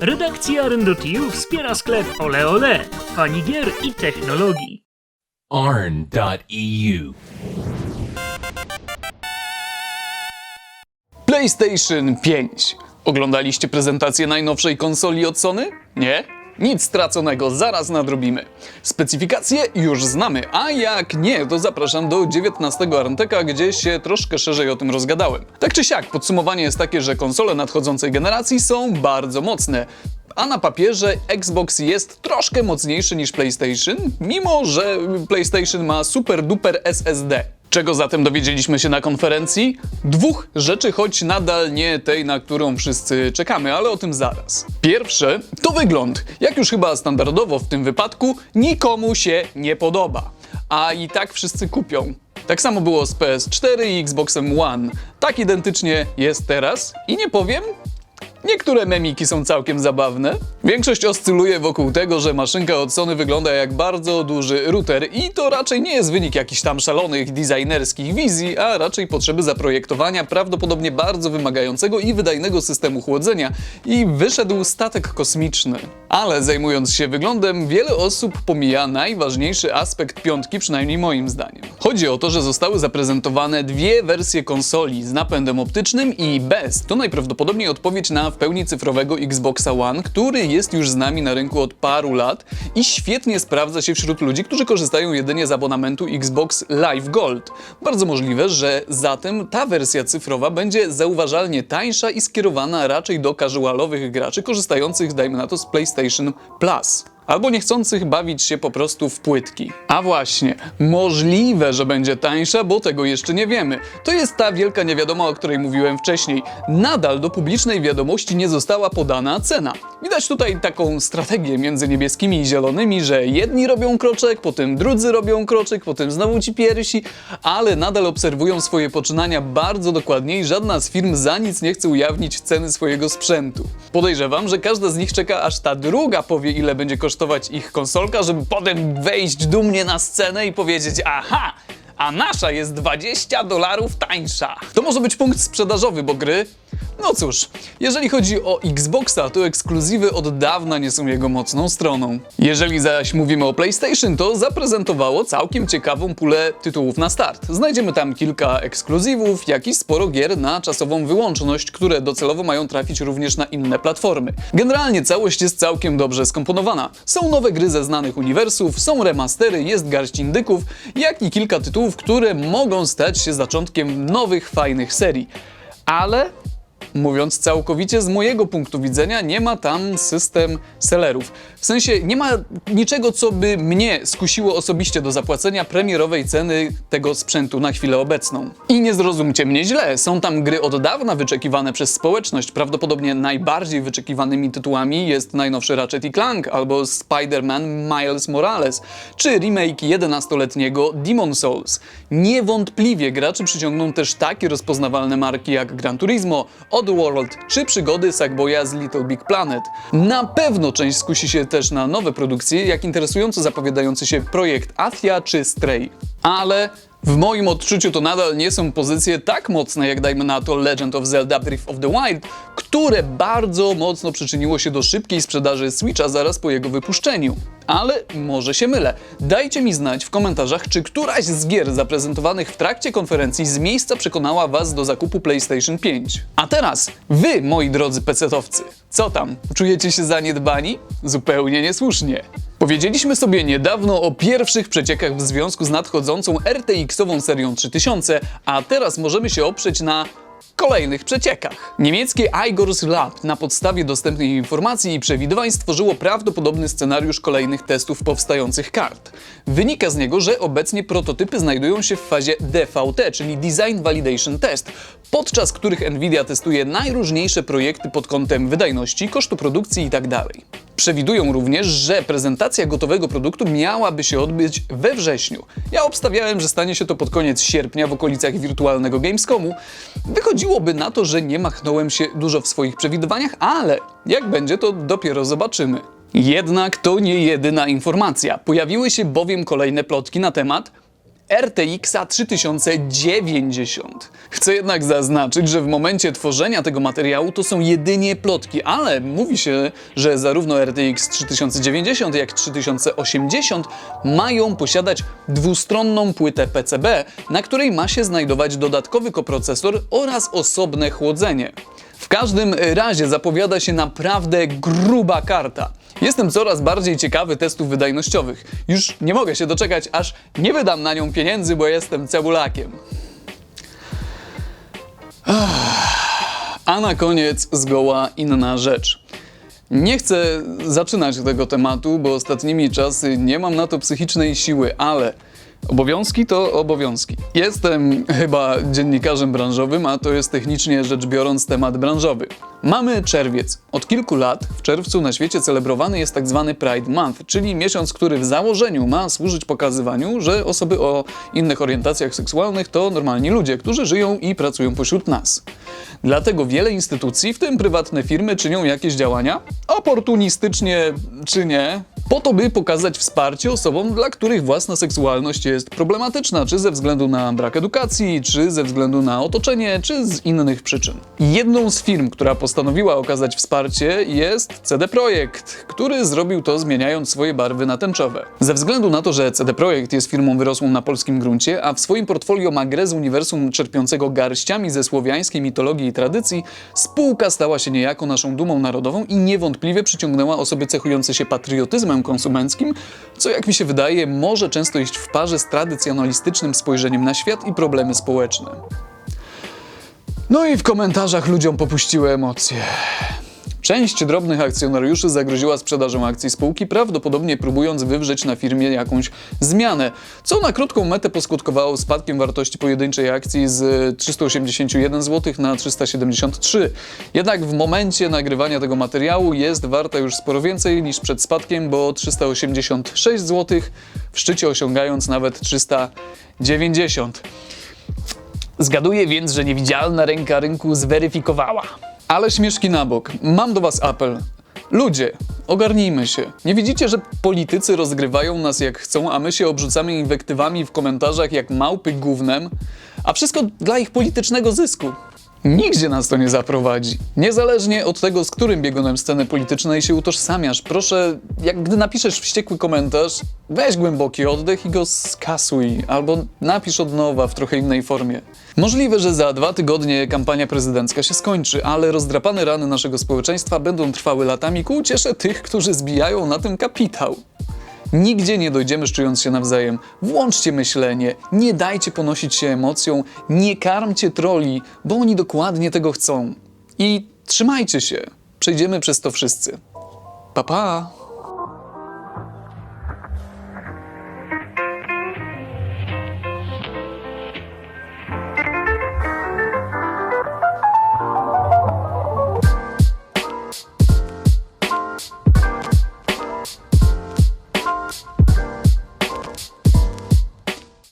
Redakcja Arendo.tu wspiera sklep Ole Ole, fani gier i technologii. arn.eu. PlayStation 5. Oglądaliście prezentację najnowszej konsoli od Sony? Nie? Nic straconego, zaraz nadrobimy. Specyfikacje już znamy, a jak nie, to zapraszam do 19 Arnteka, gdzie się troszkę szerzej o tym rozgadałem. Tak czy siak, podsumowanie jest takie, że konsole nadchodzącej generacji są bardzo mocne. A na papierze Xbox jest troszkę mocniejszy niż PlayStation, mimo że PlayStation ma super duper SSD. Czego zatem dowiedzieliśmy się na konferencji? Dwóch rzeczy, choć nadal nie tej, na którą wszyscy czekamy, ale o tym zaraz. Pierwsze to wygląd. Jak już chyba standardowo w tym wypadku, nikomu się nie podoba. A i tak wszyscy kupią. Tak samo było z PS4 i Xboxem One. Tak identycznie jest teraz i nie powiem, Niektóre memiki są całkiem zabawne. Większość oscyluje wokół tego, że maszynka od Sony wygląda jak bardzo duży router i to raczej nie jest wynik jakichś tam szalonych designerskich wizji, a raczej potrzeby zaprojektowania prawdopodobnie bardzo wymagającego i wydajnego systemu chłodzenia i wyszedł statek kosmiczny. Ale zajmując się wyglądem, wiele osób pomija najważniejszy aspekt piątki, przynajmniej moim zdaniem. Chodzi o to, że zostały zaprezentowane dwie wersje konsoli z napędem optycznym i bez. To najprawdopodobniej odpowiedź na w pełni cyfrowego Xboxa One, który jest już z nami na rynku od paru lat i świetnie sprawdza się wśród ludzi, którzy korzystają jedynie z abonamentu Xbox Live Gold. Bardzo możliwe, że zatem ta wersja cyfrowa będzie zauważalnie tańsza i skierowana raczej do casualowych graczy korzystających, dajmy na to, z PlayStation Plus albo niechcących bawić się po prostu w płytki. A właśnie, możliwe, że będzie tańsza, bo tego jeszcze nie wiemy. To jest ta wielka niewiadoma, o której mówiłem wcześniej. Nadal do publicznej wiadomości nie została podana cena. Widać tutaj taką strategię między niebieskimi i zielonymi, że jedni robią kroczek, potem drudzy robią kroczek, potem znowu ci pierwsi, ale nadal obserwują swoje poczynania bardzo dokładnie i żadna z firm za nic nie chce ujawnić ceny swojego sprzętu. Podejrzewam, że każda z nich czeka aż ta druga powie ile będzie kosztować ich konsolka, żeby potem wejść dumnie na scenę i powiedzieć aha, a nasza jest 20 dolarów tańsza. To może być punkt sprzedażowy, bo gry no cóż, jeżeli chodzi o Xboxa, to ekskluzywy od dawna nie są jego mocną stroną. Jeżeli zaś mówimy o PlayStation, to zaprezentowało całkiem ciekawą pulę tytułów na start. Znajdziemy tam kilka ekskluzywów, jak i sporo gier na czasową wyłączność, które docelowo mają trafić również na inne platformy. Generalnie całość jest całkiem dobrze skomponowana. Są nowe gry ze znanych uniwersów, są remastery, jest garść indyków, jak i kilka tytułów, które mogą stać się zaczątkiem nowych, fajnych serii. Ale Mówiąc całkowicie z mojego punktu widzenia, nie ma tam system sellerów. W sensie nie ma niczego, co by mnie skusiło osobiście do zapłacenia premierowej ceny tego sprzętu na chwilę obecną. I nie zrozumcie mnie źle, są tam gry od dawna wyczekiwane przez społeczność. Prawdopodobnie najbardziej wyczekiwanymi tytułami jest najnowszy Ratchet Clank albo Spider-Man Miles Morales, czy remake 11-letniego Demon Souls. Niewątpliwie graczy przyciągną też takie rozpoznawalne marki jak Gran Turismo, Oddworld czy przygody Sackboya z Little Big Planet. Na pewno część skusi się też na nowe produkcje, jak interesująco zapowiadający się projekt Athia czy Stray. Ale w moim odczuciu to nadal nie są pozycje tak mocne jak dajmy na to Legend of Zelda Breath of the Wild, które bardzo mocno przyczyniło się do szybkiej sprzedaży Switcha zaraz po jego wypuszczeniu. Ale może się mylę. Dajcie mi znać w komentarzach, czy któraś z gier zaprezentowanych w trakcie konferencji z miejsca przekonała Was do zakupu PlayStation 5. A teraz, Wy, moi drodzy pecetowcy, co tam? Czujecie się zaniedbani? Zupełnie niesłusznie. Powiedzieliśmy sobie niedawno o pierwszych przeciekach w związku z nadchodzącą RTX-ową serią 3000, a teraz możemy się oprzeć na kolejnych przeciekach. Niemieckie Igor's Lab na podstawie dostępnych informacji i przewidywań stworzyło prawdopodobny scenariusz kolejnych testów powstających kart. Wynika z niego, że obecnie prototypy znajdują się w fazie DVT, czyli Design Validation Test, podczas których Nvidia testuje najróżniejsze projekty pod kątem wydajności, kosztu produkcji itd. Przewidują również, że prezentacja gotowego produktu miałaby się odbyć we wrześniu. Ja obstawiałem, że stanie się to pod koniec sierpnia w okolicach wirtualnego Gamescomu. Wychodziłoby na to, że nie machnąłem się dużo w swoich przewidywaniach, ale jak będzie, to dopiero zobaczymy. Jednak to nie jedyna informacja. Pojawiły się bowiem kolejne plotki na temat RTX 3090. Chcę jednak zaznaczyć, że w momencie tworzenia tego materiału to są jedynie plotki, ale mówi się, że zarówno RTX 3090 jak 3080 mają posiadać dwustronną płytę PCB, na której ma się znajdować dodatkowy koprocesor oraz osobne chłodzenie. W każdym razie zapowiada się naprawdę gruba karta. Jestem coraz bardziej ciekawy testów wydajnościowych. Już nie mogę się doczekać, aż nie wydam na nią pieniędzy, bo jestem cebulakiem. A na koniec zgoła inna rzecz. Nie chcę zaczynać tego tematu, bo ostatnimi czasy nie mam na to psychicznej siły, ale obowiązki to obowiązki. Jestem chyba dziennikarzem branżowym, a to jest technicznie rzecz biorąc temat branżowy. Mamy czerwiec. Od kilku lat w czerwcu na świecie celebrowany jest tak zwany Pride Month, czyli miesiąc, który w założeniu ma służyć pokazywaniu, że osoby o innych orientacjach seksualnych to normalni ludzie, którzy żyją i pracują pośród nas. Dlatego wiele instytucji, w tym prywatne firmy, czynią jakieś działania, oportunistycznie czy nie, po to, by pokazać wsparcie osobom, dla których własna seksualność jest problematyczna, czy ze względu na brak edukacji, czy ze względu na otoczenie, czy z innych przyczyn. Jedną z firm, która postanowiła okazać wsparcie, jest CD Projekt, który zrobił to zmieniając swoje barwy na tęczowe. Ze względu na to, że CD Projekt jest firmą wyrosłą na polskim gruncie, a w swoim portfolio ma grę z uniwersum czerpiącego garściami ze słowiańskiej mitologii i tradycji, spółka stała się niejako naszą dumą narodową i niewątpliwie przyciągnęła osoby cechujące się patriotyzmem konsumenckim, co jak mi się wydaje może często iść w parze z tradycjonalistycznym spojrzeniem na świat i problemy społeczne. No i w komentarzach ludziom popuściły emocje. Część drobnych akcjonariuszy zagroziła sprzedażą akcji spółki, prawdopodobnie próbując wywrzeć na firmie jakąś zmianę, co na krótką metę poskutkowało spadkiem wartości pojedynczej akcji z 381 zł na 373. Jednak w momencie nagrywania tego materiału jest warta już sporo więcej niż przed spadkiem, bo 386 zł, w szczycie osiągając nawet 390. Zgaduję więc, że niewidzialna ręka rynku zweryfikowała. Ale śmieszki na bok. Mam do was apel. Ludzie, ogarnijmy się. Nie widzicie, że politycy rozgrywają nas jak chcą, a my się obrzucamy inwektywami w komentarzach jak małpy gównem? A wszystko dla ich politycznego zysku. Nigdzie nas to nie zaprowadzi. Niezależnie od tego, z którym biegunem sceny politycznej się utożsamiasz, proszę, jak gdy napiszesz wściekły komentarz, weź głęboki oddech i go skasuj, albo napisz od nowa w trochę innej formie. Możliwe, że za dwa tygodnie kampania prezydencka się skończy, ale rozdrapane rany naszego społeczeństwa będą trwały latami ku uciesze tych, którzy zbijają na tym kapitał. Nigdzie nie dojdziemy szczując się nawzajem. Włączcie myślenie, nie dajcie ponosić się emocją, nie karmcie troli, bo oni dokładnie tego chcą. I trzymajcie się. Przejdziemy przez to wszyscy. Pa pa!